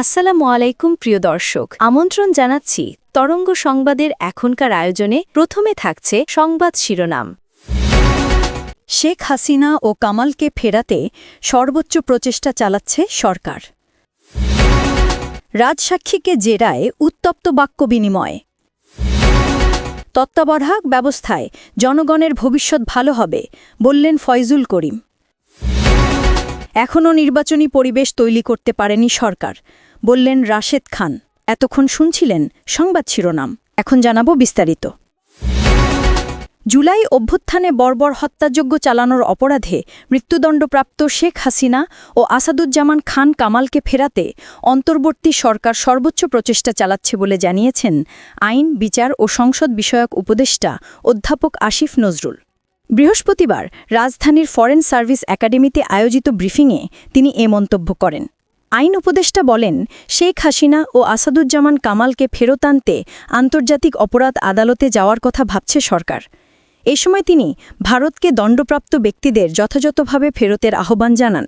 আসসালামু আলাইকুম, প্রিয় দর্শক। আমন্ত্রণ জানাচ্ছি তরঙ্গ সংবাদের এখনকার আয়োজনে। প্রথমে থাকছে সংবাদ শিরোনাম। শেখ হাসিনা ও কামালকে ফেরাতে সর্বোচ্চ প্রচেষ্টা চালাচ্ছে সরকার। রাজসাক্ষীকে জেরায় উত্তপ্ত বাক্য বিনিময়। তত্ত্বাবধায়ক ব্যবস্থায় জনগণের ভবিষ্যৎ ভালো হবে, বললেন ফয়জুল করিম। এখনও নির্বাচনী পরিবেশ তৈরি করতে পারেনি সরকার। বললেন, রাশেদ খান, এতক্ষণ শুনছিলেন সংবাদ শিরোনাম, এখন জানাব বিস্তারিত। জুলাই অভ্যুত্থানে বর্বর হত্যাযজ্ঞ চালানোর অপরাধে মৃত্যুদণ্ডপ্রাপ্ত শেখ হাসিনা ও আসাদুজ্জামান খান কামালকে ফেরাতে অন্তর্বর্তী সরকার সর্বোচ্চ প্রচেষ্টা চালাচ্ছে বলে জানিয়েছেন আইন, বিচার ও সংসদ বিষয়ক উপদেষ্টা অধ্যাপক আসিফ নজরুল। বৃহস্পতিবার রাজধানীর ফরেন সার্ভিস একাডেমিতে আয়োজিত ব্রিফিংয়ে তিনি এ মন্তব্য করেন। আইন উপদেষ্টা বলেন, শেখ হাসিনা ও আসাদুজ্জামান কামালকে ফেরত আনতে আন্তর্জাতিক অপরাধ আদালতে যাওয়ার কথা ভাবছে সরকার। এ সময় তিনি ভারতকে দণ্ডপ্রাপ্ত ব্যক্তিদের যথাযথভাবে ফেরতের আহ্বান জানান।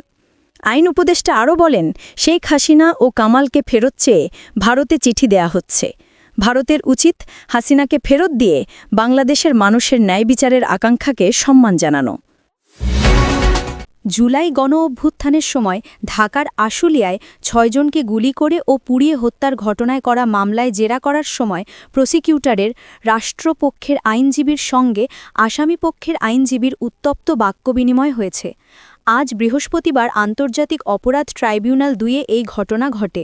আইন উপদেষ্টা আরও বলেন, শেখ হাসিনা ও কামালকে ফেরত চেয়ে ভারতে চিঠি দেয়া হচ্ছে। ভারতের উচিত হাসিনাকে ফেরত দিয়ে বাংলাদেশের মানুষের ন্যায় বিচারের আকাঙ্ক্ষাকে সম্মান জানানো। জুলাই গণ অভ্যুত্থানের সময় ঢাকার আশুলিয়ায় ছয়জনকে গুলি করে ও পুড়িয়ে হত্যার ঘটনায় করা মামলায় জেরা করার সময় প্রসিকিউটরের রাষ্ট্রপক্ষের আইনজীবীর সঙ্গে আসামিপক্ষের আইনজীবীর উত্তপ্ত বাক্য বিনিময় হয়েছে। আজ বৃহস্পতিবার আন্তর্জাতিক অপরাধ ট্রাইব্যুনাল দুয়ে এই ঘটনা ঘটে।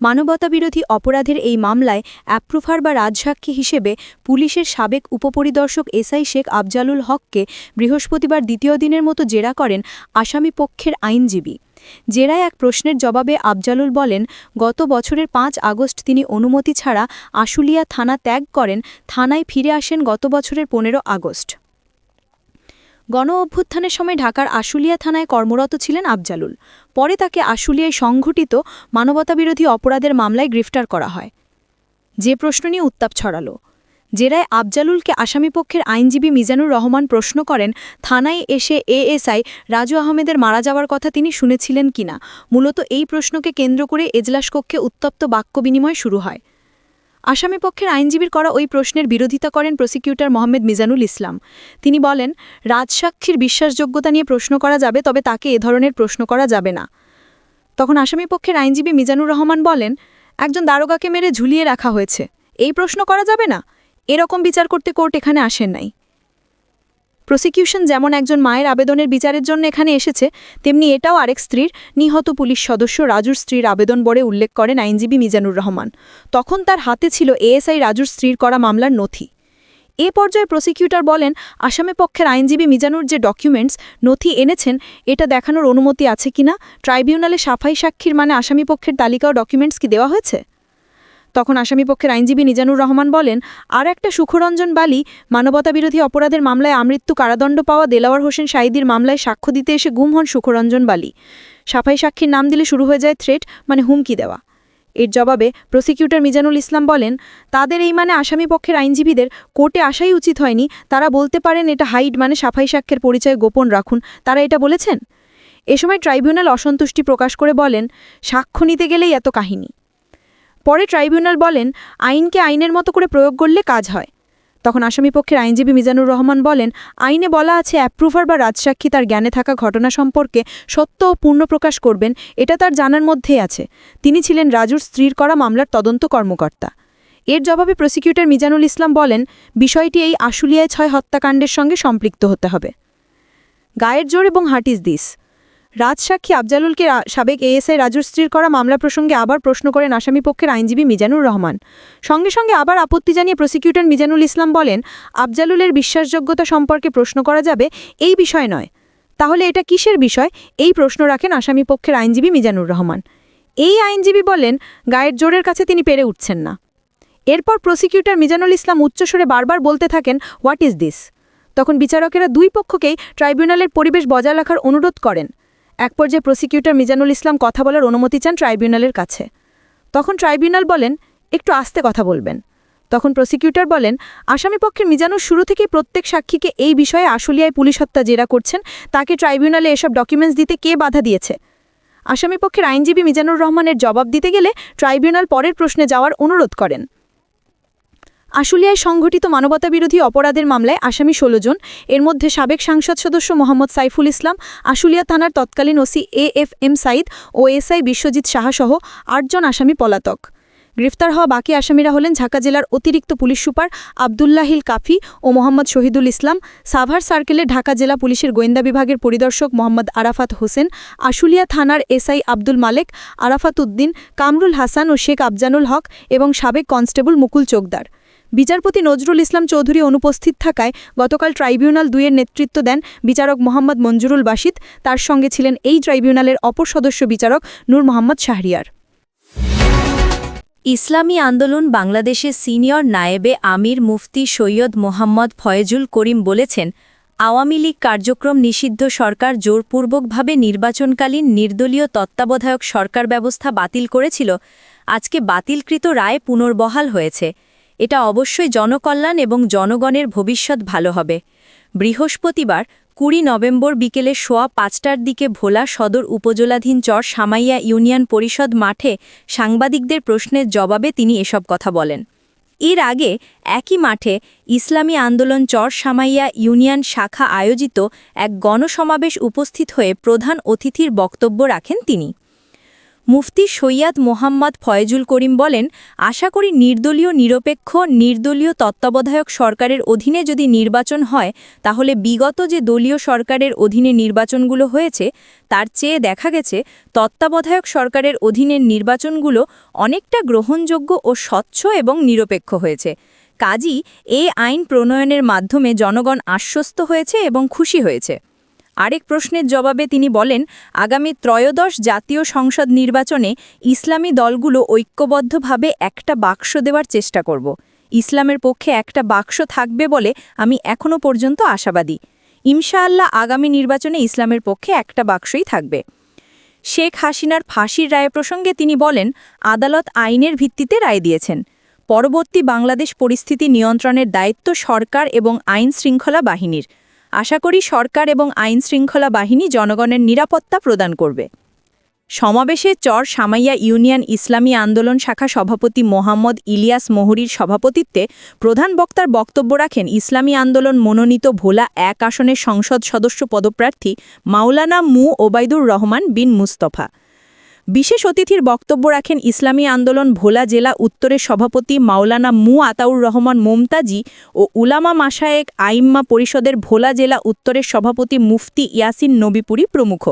মানবতাবিরোধী অপরাধের এই মামলায় অ্যাপ্রুভার বা রাজসাক্ষী হিসেবে পুলিশের সাবেক উপপরিদর্শক এসআই শেখ আফজালুল হককে বৃহস্পতিবার দ্বিতীয় দিনের মতো জেরা করেন আসামি পক্ষের আইনজীবী। জেরায় এক প্রশ্নের জবাবে আফজালুল বলেন, গত বছরের পাঁচ আগস্ট তিনি অনুমতি ছাড়া আশুলিয়া থানা ত্যাগ করেন, থানায় ফিরে আসেন গত বছরের পনেরো আগস্ট। গণ অভ্যুত্থানের সময় ঢাকার আশুলিয়া থানায় কর্মরত ছিলেন আফজালুল। পরে তাকে আশুলিয়ায় সংঘটিত মানবতাবিরোধী অপরাধের মামলায় গ্রেফতার করা হয়। যে প্রশ্ন নিয়ে উত্তাপ ছড়াল। জেরায় আফজালুলকে আসামিপক্ষের আইনজীবী মিজানুর রহমান প্রশ্ন করেন, থানায় এসে এএসআই রাজু আহমেদের মারা যাওয়ার কথা তিনি শুনেছিলেন কিনা? মূলত এই প্রশ্নকে কেন্দ্র করে এজলাস কক্ষে উত্তপ্ত বাক্য বিনিময় শুরু হয়। আসামিপক্ষের আইনজীবীর করা ওই প্রশ্নের বিরোধিতা করেন প্রসিকিউটর মোহাম্মদ মিজানুল ইসলাম। তিনি বলেন, রাজসাক্ষীর বিশ্বাসযোগ্যতা নিয়ে প্রশ্ন করা যাবে, তবে তাকে এ ধরনের প্রশ্ন করা যাবে না। তখন আসামি পক্ষের আইনজীবী মিজানুর রহমান বলেন, একজন দারোগাকে মেরে ঝুলিয়ে রাখা হয়েছে। এই প্রশ্ন করা যাবে না? এরকম বিচার করতে কোর্ট এখানে আসেন নাই। প্রসিকিউশন যেমন একজন মায়ের আবেদনের বিচারের জন্য এখানে এসেছে, তেমনি এটাও আরেক স্ত্রীর, নিহত পুলিশ সদস্য রাজুর স্ত্রীর আবেদন বলে উল্লেখ করেন আইনজীবী মিজানুর রহমান। তখন তার হাতে ছিল এএসআই রাজুর স্ত্রীর করা মামলার নথি। এ পর্যায়ে প্রসিকিউটর বলেন, আসামে পক্ষের আইনজীবী মিজানুর যে ডকুমেন্টস, নথি এনেছেন, এটা দেখানোর অনুমতি আছে কিনা? ট্রাইব্যুনালে সাফাই সাক্ষীর মানে আসামি পক্ষের তালিকা ও ডকুমেন্টস কি দেওয়া হয়েছে? তখন আসামিপক্ষের আইনজীবী নিজানুর রহমান বলেন, আর একটা সুখরঞ্জন বালি মানবতাবিরোধী অপরাধের মামলায় আমৃত্যু কারাদণ্ড পাওয়া দেলাওয়ার হোসেন সাইদির মামলায় সাক্ষ্য দিতে এসে গুম হন সুখরঞ্জন বালি। সাফাই সাক্ষীর নাম দিলে শুরু হয়ে যায় থ্রেট মানে হুমকি দেওয়া। এর জবাবে প্রসিকিউটর মিজানুল ইসলাম বলেন, তাদের এই মানে আসামি পক্ষের আইনজীবীদের কোর্টে আসাই উচিত হয়নি। তারা বলতে পারেন এটা হাইড মানে সাফাই সাক্ষ্যের পরিচয় গোপন রাখুন। তারা এটা বলেছেন? এ সময় ট্রাইব্যুনাল অসন্তুষ্টি প্রকাশ করে বলেন, সাক্ষ্য নিতে গেলেই এত কাহিনী। পরে ট্রাইব্যুনাল বলেন, আইনকে আইনের মতো করে প্রয়োগ করলে কাজ হয়। তখন আসামিপক্ষের আইনজীবী মিজানুর রহমান বলেন, আইনে বলা আছে অ্যাপ্রুভার বা রাজসাক্ষী তার জ্ঞানে থাকা ঘটনা সম্পর্কে সত্য ও পূর্ণ প্রকাশ করবেন, এটা তার জানার মধ্যেই আছে। তিনি ছিলেন রাজুর স্ত্রীর করা মামলার তদন্ত কর্মকর্তা। এর জবাবে প্রসিকিউটর মিজানুল ইসলাম বলেন, বিষয়টি এই আশুলিয়ায় ছয় হত্যাকাণ্ডের সঙ্গে সম্পৃক্ত হতে হবে। গায়ের জোর এবং ইজ দিস। রাজসাক্ষী আফজালুলকে সাবেক এএসআই রাজুর স্ত্রীর করা মামলা প্রসঙ্গে আবার প্রশ্ন করেন আসামিপক্ষের আইনজীবী মিজানুর রহমান। সঙ্গে সঙ্গে আবার আপত্তি জানিয়ে প্রসিকিউটর মিজানুল ইসলাম বলেন, আফজালুলের বিশ্বাসযোগ্যতা সম্পর্কে প্রশ্ন করা যাবে, এই বিষয় নয়। তাহলে এটা কিসের বিষয়? এই প্রশ্ন রাখেন আসামিপক্ষের আইনজীবী মিজানুর রহমান। এই আইনজীবী বলেন, গায়ের জোরের কাছে তিনি পেরে উঠছেন না। এরপর প্রসিকিউটর মিজানুল ইসলাম উচ্চস্বরে বারবার বলতে থাকেন, হোয়াট ইজ দিস? তখন বিচারকেরা দুই পক্ষকেই ট্রাইব্যুনালের পরিবেশ বজায় রাখার অনুরোধ করেন। এক পর্যায়ে প্রসিকিউটর মিজানুল ইসলাম কথা বলার অনুমতি চান ট্রাইব্যুনালের কাছে। তখন ট্রাইব্যুনাল বলেন, একটু আস্তে কথা বলবেন। তখন প্রসিকিউটর বলেন আসামিপক্ষের মিজানুর শুরু থেকেই প্রত্যেক সাক্ষীকে এই বিষয়ে আশুলিয়ায় পুলিশ হত্যা জেরা করছেন। তাকে ট্রাইব্যুনালে এসব ডকুমেন্টস দিতে কে বাধা দিয়েছে? আসামিপক্ষের আইনজীবী মিজানুর রহমানের জবাব দিতে গেলে ট্রাইব্যুনাল পরের প্রশ্নে যাওয়ার অনুরোধ করেন। আশুলিয়ায় সংঘটিত মানবতাবিরোধী অপরাধের মামলায় আসামি ১৬ জন। এর মধ্যে সাবেক সাংসদ সদস্য মোহাম্মদ সাইফুল ইসলাম, আশুলিয়া থানার তৎকালীন OC A F M Saeed O SI Biswajit সাহাসহ আটজন আসামি পলাতক। গ্রেফতার হওয়া বাকি আসামিরা হলেন ঢাকা জেলার অতিরিক্ত পুলিশ সুপার আবদুল্লাহিল কাফি ও মোহাম্মদ শহীদুল ইসলাম, সাভার সার্কেলে ঢাকা জেলা পুলিশের গোয়েন্দা বিভাগের পরিদর্শক মোহাম্মদ আরাফাত হোসেন, আশুলিয়া থানার এসআই আব্দুল মালেক, আরাফাত উদ্দিন, কামরুল হাসান ও শেখ আফজানুল হক এবং সাবেক কনস্টেবল মুকুল চোকদার। বিচারপতি নজরুল ইসলাম চৌধুরী অনুপস্থিত থাকায় গতকাল ট্রাইব্যুনাল দুইয়ের নেতৃত্ব দেন বিচারক মোহাম্মদ মঞ্জুরুল বাসিদ তার সঙ্গে ছিলেন এই ট্রাইব্যুনালের অপর সদস্য বিচারক নূর মোহাম্মদ শাহরিয়ার। ইসলামী আন্দোলন বাংলাদেশের সিনিয়র নায়েবে আমির মুফতি সৈয়দ মোহাম্মদ ফয়েজুল করিম বলেছেন, আওয়ামী লীগ কার্যক্রম নিষিদ্ধ সরকার জোরপূর্বকভাবে নির্বাচনকালীন নির্দলীয় তত্ত্বাবধায়ক সরকার ব্যবস্থা বাতিল করেছিল। আজকে বাতিলকৃত রায় পুনর্বহাল হয়েছে। এটা অবশ্যই জনকল্যাণ এবং জনগণের ভবিষ্যৎ ভালো হবে। বৃহস্পতিবার, কুড়ি নভেম্বর বিকেলে সোয়া পাঁচটার দিকে ভোলা সদর উপজেলাধীন চর সামাইয়া ইউনিয়ন পরিষদ মাঠে সাংবাদিকদের প্রশ্নের জবাবে তিনি এসব কথা বলেন। এর আগে একই মাঠে ইসলামী আন্দোলন চর সামাইয়া ইউনিয়ন শাখা আয়োজিত এক গণসমাবেশ উপস্থিত হয়ে প্রধান অতিথির বক্তব্য রাখেন তিনি। মুফতি সৈয়াদ মোহাম্মদ ফয়েজুল করিম বলেন, আশা করি নির্দলীয় নিরপেক্ষ, নির্দলীয় তত্ত্বাবধায়ক সরকারের অধীনে যদি নির্বাচন হয়, তাহলে বিগত যে দলীয় সরকারের অধীনে নির্বাচনগুলো হয়েছে, তার চেয়ে দেখা গেছে তত্ত্বাবধায়ক সরকারের অধীনের নির্বাচনগুলো অনেকটা গ্রহণযোগ্য ও স্বচ্ছ এবং নিরপেক্ষ হয়েছে। কাজী, এ আইন প্রণয়নের মাধ্যমে জনগণ আশ্বস্ত হয়েছে এবং খুশি হয়েছে। আরেক প্রশ্নের জবাবে তিনি বলেন, আগামী ত্রয়োদশ জাতীয় সংসদ নির্বাচনে ইসলামী দলগুলো ঐক্যবদ্ধভাবে একটা বাক্স দেওয়ার চেষ্টা করব। ইসলামের পক্ষে একটা বাক্স থাকবে বলে আমি এখনও পর্যন্ত আশাবাদী। ইনশাআল্লাহ আগামী নির্বাচনে ইসলামের পক্ষে একটা বাক্সই থাকবে। শেখ হাসিনার ফাঁসির রায় প্রসঙ্গে তিনি বলেন, আদালত আইনের ভিত্তিতে রায় দিয়েছেন। পরবর্তী বাংলাদেশ পরিস্থিতি নিয়ন্ত্রণের দায়িত্ব সরকার এবং আইন শৃঙ্খলা বাহিনীর। আশা করি সরকার এবং আইন শৃঙ্খলা বাহিনী জনগণের নিরাপত্তা প্রদান করবে। সমাবেশে চর সামাইয়া ইউনিয়ন ইসলামী আন্দোলন শাখা সভাপতি মোহাম্মদ ইলিয়াস মোহরির সভাপতিত্বে প্রধান বক্তার বক্তব্য রাখেন ইসলামী আন্দোলন মনোনীত ভোলা এক আসনের সংসদ সদস্য পদপ্রার্থী মাওলানা মু ওবায়দুর রহমান বিন মুস্তফা। বিশেষ অতিথির বক্তব্য রাখেন ইসলামী আন্দোলন ভোলা জেলা উত্তরের সভাপতি মাওলানা মু আতাউর রহমান মোমতাজি ও উলামা মাসায়েক আইম্মা পরিষদের ভোলা জেলা উত্তরের সভাপতি মুফতি ইয়াসিন নবীপুরি প্রমুখ।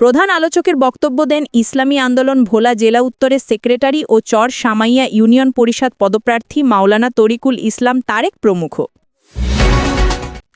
প্রধান আলোচকের বক্তব্য দেন ইসলামী আন্দোলন ভোলা জেলা উত্তরের সেক্রেটারি ও চর সামাইয়া ইউনিয়ন পরিষদ পদপ্রার্থী মাওলানা তরিকুল ইসলাম তারেক প্রমুখ।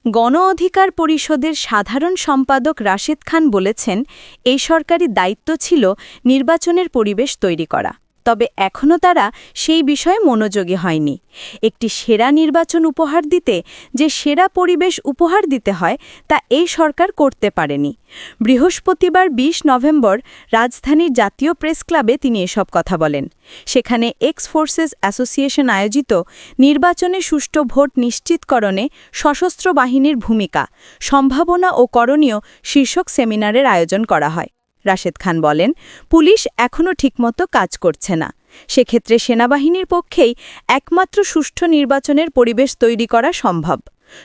গণ অধিকার পরিষদের সাধারণ সম্পাদক রাশেদ খান বলেছেন, এই সরকারি দায়িত্ব ছিল নির্বাচনের পরিবেশ তৈরি করা। তবে এখনও তারা সেই বিষয়ে মনোযোগী হয়নি। একটি সেরা নির্বাচন উপহার দিতে যে সেরা পরিবেশ উপহার দিতে হয়, তা এই সরকার করতে পারেনি। বৃহস্পতিবার ২০ নভেম্বর রাজধানীর জাতীয় প্রেস ক্লাবে তিনি এসব কথা বলেন। সেখানে এক্স ফোর্সেস অ্যাসোসিয়েশন আয়োজিত নির্বাচনে সুষ্ঠু ভোট নিশ্চিতকরণে সশস্ত্র বাহিনীর ভূমিকা, সম্ভাবনা ও করণীয় শীর্ষক সেমিনারের আয়োজন করা হয়। রাশেদ খান বলেন, পুলিশ এখনও ঠিকমতো কাজ করছে না। সেক্ষেত্রে সেনাবাহিনীর পক্ষেই একমাত্র সুষ্ঠু নির্বাচনের পরিবেশ তৈরি করা সম্ভব।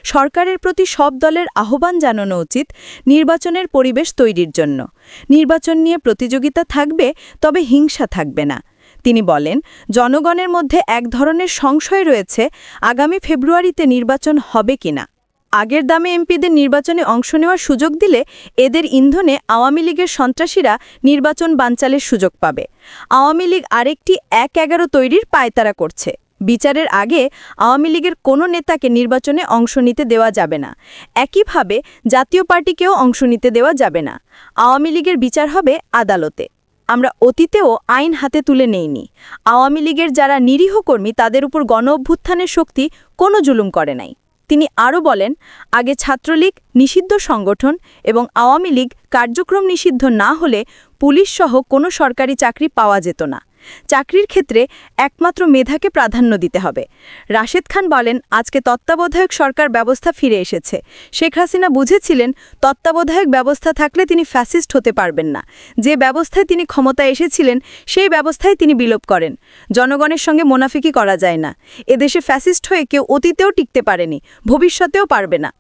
সরকারের প্রতি সব দলের আহ্বান জানানো উচিত নির্বাচনের পরিবেশ তৈরির জন্য। নির্বাচন নিয়ে প্রতিযোগিতা থাকবে, তবে হিংসা থাকবে না। তিনি বলেন, জনগণের মধ্যে এক ধরনের সংশয় রয়েছে, আগামী ফেব্রুয়ারিতে নির্বাচন হবে কিনা। আগের দামে এমপিদের নির্বাচনে অংশ নেওয়ার সুযোগ দিলে এদের ইন্ধনে আওয়ামী লীগের সন্ত্রাসীরা নির্বাচন বানচালের সুযোগ পাবে। আওয়ামী লীগ আরেকটি এক এগারো তৈরির পায়তারা করছে। বিচারের আগে আওয়ামী লীগের কোনো নেতাকে নির্বাচনে অংশ নিতে দেওয়া যাবে না। একইভাবে জাতীয় পার্টিকেও অংশ নিতে দেওয়া যাবে না। আওয়ামী লীগের বিচার হবে আদালতে। আমরা অতীতেও আইন হাতে তুলে নেইনি। আওয়ামী লীগের যারা নিরীহ কর্মী তাদের উপর গণ অভ্যুত্থানের শক্তি কোনো জুলুম করে নাই। তিনি আরও বলেন, আগে ছাত্রলীগ নিষিদ্ধ সংগঠন এবং আওয়ামী লীগ কার্যক্রম নিষিদ্ধ না হলে পুলিশসহ কোনো সরকারি চাকরি পাওয়া যেত না। চাকরির ক্ষেত্রে একমাত্র মেধাকে প্রাধান্য দিতে হবে। রাশেদ খান বলেন, আজকে তত্ত্বাবধায়ক সরকার ব্যবস্থা ফিরে এসেছে। শেখ হাসিনা বুঝেছিলেন, তত্ত্বাবধায়ক ব্যবস্থা থাকলে তিনি ফ্যাসিস্ট হতে পারবেন না। যে ব্যবস্থায় তিনি ক্ষমতায় এসেছিলেন, সেই ব্যবস্থায় তিনি বিলোপ করেন। জনগণের সঙ্গে মোনাফিকি করা যায় না। এদেশে ফ্যাসিস্ট হয়ে কেউ অতীতেও টিকতে পারেনি, ভবিষ্যতেও পারবে না।